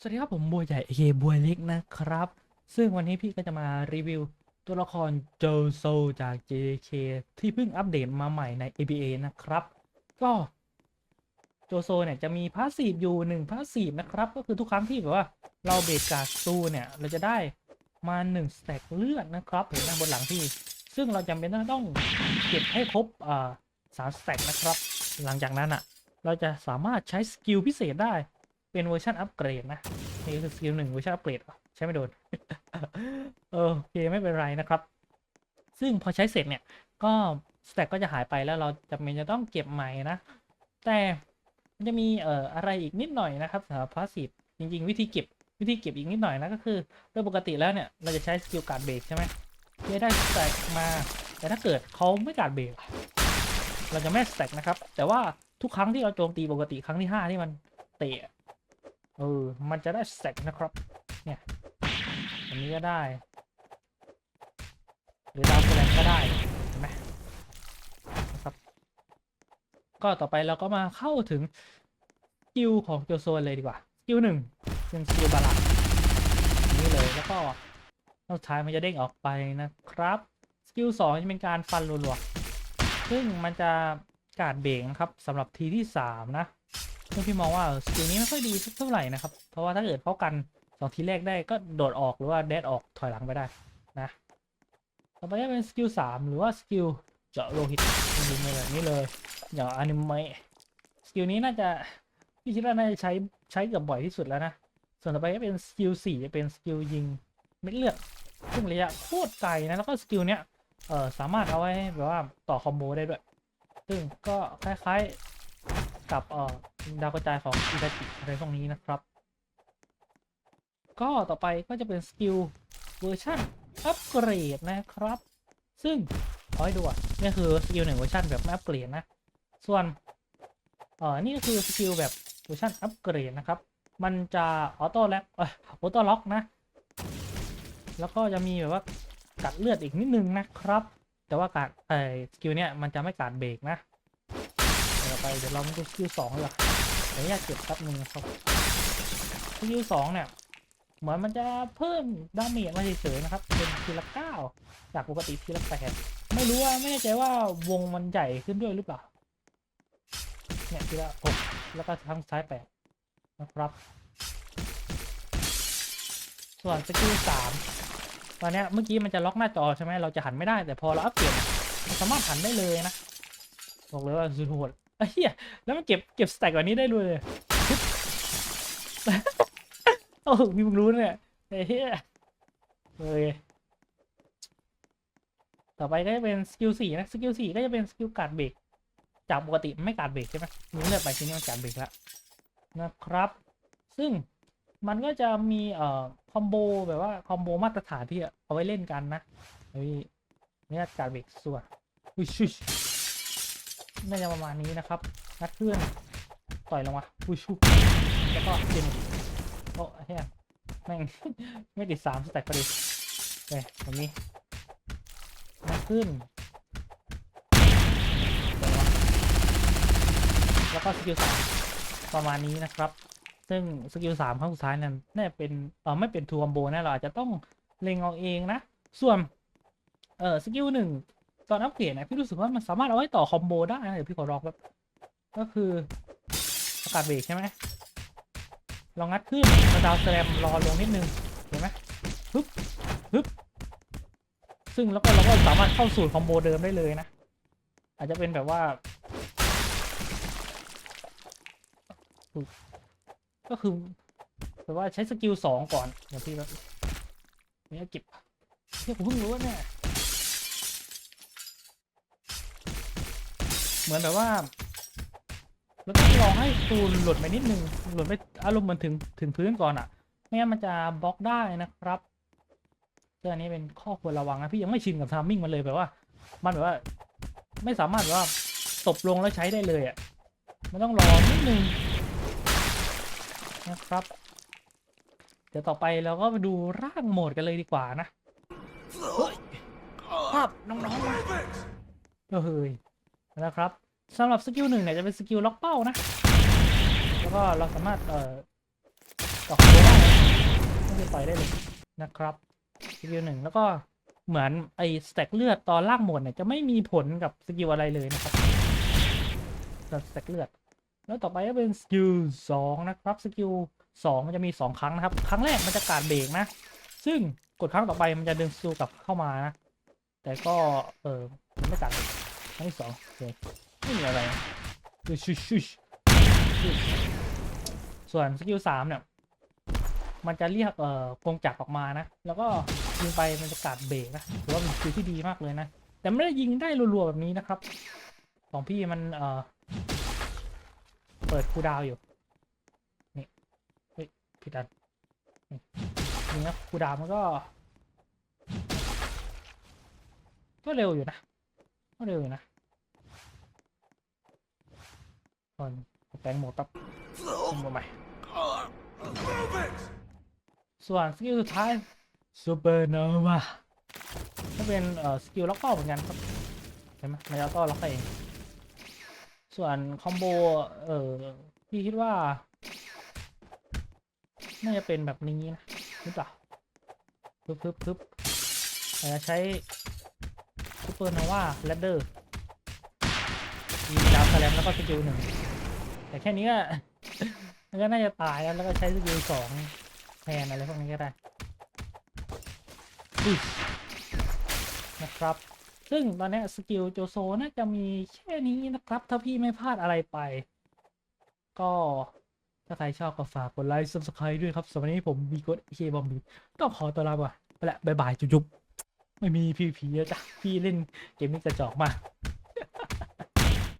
สวัสดีครับผมบัวใหญ่เอบัวเล็กนะครับ ซึ่งวันนี้พี่ก็จะมารีวิวตัวละครโจโซจาก JK ที่เพิ่งอัปเดตมาใหม่ใน ABA นะครับ ก็โจโซเนี่ยจะมีพาสซีฟอยู่หนึ่งพาสซีฟนะครับ ก็คือทุกครั้งที่แบบว่าเราเบรกการซูเนี่ย เราจะได้มา1สแต็กเลือดนะครับเห็นไหมบนหลังพี่ ซึ่งเราจำเป็นต้องเก็บให้ครบอ่าสามสแต็กนะครับ หลังจากนั้นอะ เราจะสามารถใช้สกิลพิเศษได้ เป็นเวอร์ชันอัปเกรดนะ นี่คือสกิลหนึ่งเวอร์ชันอัปเกรดใช้ไม่โดนเออโอเคไม่เป็นไรนะครับ ซึ่งพอใช้เสร็จเนี่ย ก็สแต็กก็จะหายไปแล้วเราจำเป็นจะต้องเก็บใหม่นะ แต่มันจะมีเอ่ออะไรอีกนิดหน่อยนะครับสำหรับพาสซีฟจริง ๆ วิธีเก็บวิธีเก็บอีกนิดหน่อยนะก็คือโดยปกติแล้วเนี่ยเราจะใช้สกิลการเบรกใช่ไหมเพื่อได้สแต็กมา แต่ถ้าเกิดเขาไม่การเบรกเราจะไม่สแต็กนะครับ แต่ว่าทุกครั้งที่เราโจมตีปกติครั้งที่ห้าที่มันเตะ เออ มันจะได้สแต็กนะครับ เนี่ย อันนี้ก็ได้ หรือดาวแสลงก็ได้เห็นไหมนะครับ ก็ต่อไปเราก็มาเข้าถึงสกิลของโจโซนเลยดีกว่าสกิลหนึ่งเป็นสกิลบาลานนี่เลยแล้วก็สุดท้ายมันจะเด้งออกไปนะครับสกิลสองจะเป็นการฟันรัวๆซึ่งมันจะการดเบรกครับสำหรับทีที่สามนะ ซึ่งพี่มองว่าสกิลนี้ไม่ค่อยดีสักเท่าไหร่นะครับ เพราะว่าถ้าเกิดเขากันสองทีแรกได้ก็โดดออกหรือว่าเดดออกถอยหลังไปได้นะต่อไปจะเป็นสกิลสามหรือว่าสกิลเจาะโลหิตยิงแบบนี้เลย อย่างอนิเมะสกิลนี้น่าจะพี่คิดว่าน่าจะใช้ใช้เกือบบ่อยที่สุดแล้วนะ ส่วนต่อไปก็เป็นสกิลสี่จะเป็นสกิลยิงเม็ดเลือดซึ่งระยะโคตรไกลนะแล้วก็สกิลเนี้ยเออสามารถเอาไว้แบบว่าต่อคอมโบได้ด้วย ซึ่งก็คล้ายๆกับเออ ดาวกระจายของอิตาจิอะไรพวกนี้นะครับ ก็ต่อไปก็จะเป็นสกิลเวอร์ชันอัปเกรดนะครับ ซึ่งขอให้ดูอะนี่คือสกิลหนึ่งเวอร์ชันแบบไม่อัปเกรดนะ ส่วนเอ่อนี่ก็คือสกิลแบบเวอร์ชันอัปเกรดนะครับ มันจะออโต้แล็กเออออโต้ล็อกนะ แล้วก็จะมีแบบว่ากัดเลือดอีกนิดนึงนะครับ แต่ว่าการเอ่อสกิลเนี้ยมันจะไม่การเบรกนะต่อไปเดี๋ยวเรามาดูสกิลสองเลย เดี๋ยวอยากเก็บแป๊บนึงนะครับสกิลสองเนี่ยเหมือนมันจะเพิ่มดาเมจมาเฉยๆนะครับ เป็นทีละเก้าจากปกติทีละแปดไม่รู้ว่าไม่แน่ใจว่าวงมันใหญ่ขึ้นด้วยหรือเปล่าเนี่ยทีละหกแล้วก็ทั้งซ้ายแปดนะครับ ส่วนสกิลสามตอนเนี้ยเมื่อกี้มันจะล็อกหน้าจอใช่ไหมเราจะหันไม่ได้แต่พอเราอัปเกรดเนี่ยนสามารถหันได้เลยนะบอกเลยว่าสุดโหด ไอ้เหี้ยแล้วมันเก็บเก็บสแต็กกว่านี้ได้ด้วยเลยโอ้มีมึงรู้เนี่ยไอ้เหี้ยเลยต่อไปก็จะเป็นสกิลสี่นะสกิลสี่ก็จะเป็นสกิลการเบรกจากปกติไม่การเบรกใช่ไหมมึงเลือกไปทีนี้มันการเบรกแล้วนะครับ ซึ่งมันก็จะมีเอ่อคอมโบแบบว่าคอมโบมาตรฐานที่เอาไว้เล่นกันนะเฮ้ยเนี่ยการเบรกส่วนอุ้ยชุย น่าจะประมาณนี้นะครับนัดเพื่อนต่อยลงมาอุ้ยชุบแล้วก็เจนโอ้เฮียแม่งไม่ติดสามสแต็กพอดีเฮ้ยแบบนี้นัดขึ้น แล้วก็สกิลสามประมาณนี้นะครับ ซึ่งสกิลสามครั้งสุดท้ายนั้นน่าจะเป็นเออไม่เป็นทูคอมโบนะเราอาจจะต้องเล็งเอาเองนะ ส่วนเออสกิลหนึ่ง ตอนอัปเกรดนะพี่รู้สึกว่ามันสามารถเอาไว้ต่อคอมโบได้นะเดี๋ยวพี่ขอลองแบบก็คืออากาศเบรกใช่ไหมลองงัดขึ้นมาดาวแสลมรอลงนิดนึงเห็นไหมฮึบฮึบซึ่งแล้วก็เราก็สามารถเข้าสู่คอมโบเดิมได้เลยนะ อาจจะเป็นแบบว่า ก็คือแบบว่าใช้สกิลสองก่อนเดี๋ยวพี่แบบนี่เก็บเนี่ยผมเพิ่งรู้ว่าเนี่ย เหมือนแบบว่าเราต้องรอให้ตูนหลุดไปนิดนึงหลุดไปอารมณ์เหมือนถึงถึงพื้นก่อนอะ่ะไม่งั้นมันจะบล็อกได้นะครับเรื่องนี้เป็นข้อควรระวังนะพี่ยังไม่ชินกับทามมิ่งมันเลยแบบว่า มันแบบว่า ไม่สามารถแบบว่าตบลงแล้วใช้ได้เลยอะ่ะมันต้องรอนิดนึงนะครับ เดี๋ยวต่อไปเราก็มาดูร่างโหมดกันเลยดีกว่านะเฮ้ยภาพน้องๆมาเฮ้ย นะครับสำหรับสกิลหนึ่งเนี่ยจะเป็นสกิลล็อกเป้านะ แล้วก็เราสามารถเอ่อต่อคอมโบได้ไม่ได้ต่อยได้เลยนะครับสกิลหนึ่งแล้วก็เหมือนไอ้สแต็กเลือดตอนล่างหมดเนี่ยจะไม่มีผลกับสกิลอะไรเลยนะครับกับสแต็กเลือด แล้วต่อไปก็เป็นสกิลสองนะครับสกิลสองมันจะมีสองครั้งนะครับ ครั้งแรกมันจะการเบรกนะ ซึ่งกดครั้งต่อไปมันจะดึงสกิลกลับเข้ามานะแต่ก็เออมันไม่การเบรก ครั้งสองโอเคไม่มีอะไรชุชชุชส่วนสกิลสามเนี่ย มันจะเรียกเอ่อกงจักรออกมานะ แล้วก็ยิงไปมันจะการเบรกนะถือว่าเป็นสกิลที่ดีมากเลยนะ แต่ไม่ได้ยิงได้รัวๆแบบนี้นะครับ ของพี่มันเอ่อเปิดคูดาวอยู่ นี่ เฮ้ยผิดอันนี่นะคูดาวมันก็ ก็เร็วอยู่นะ ก็เร็วอยู่นะ ก่อนแปลงหมดแป๊บแปลงมดใหม่ส่วนสกิลสุดท้ายซูเปอร์โนวาก็เป็นเอ่อสกิลล็อกเป้าเหมือนกันครับเห็นไหมมันจะต้อล็อกเอง ส่วนคอมโบเออพี่คิดว่า น่าจะเป็นแบบนี้นะหรือเปล่าพึบพึบพึบอาจจะใช้ซูเปอร์โนวาแรดเดอร์มีดาวสลมแล้วก็สกิลหนึ่ง แต่แค่นี้ก็ มันก็น่าจะตายแล้วแล้วก็ใช้สกิลสองแทนอะไรพวกนี้ก็ได้นะครับ ซึ่งตอนเนี้ยสกิลโจโซน่าจะมีแค่นี้นะครับ ถ้าพี่ไม่พลาดอะไรไป ก็ถ้าใครชอบก็ฝากกดไลค์ subscribe ด้วยครับสำหรับวันนี้ผมมีกดเคบอมบีต้องขอตัวลาไปก่อนไปละบายบายจุ๊บๆไม่มีพีพีแล้วจ้ะพี่เล่นเกมนี้กระจอกมาก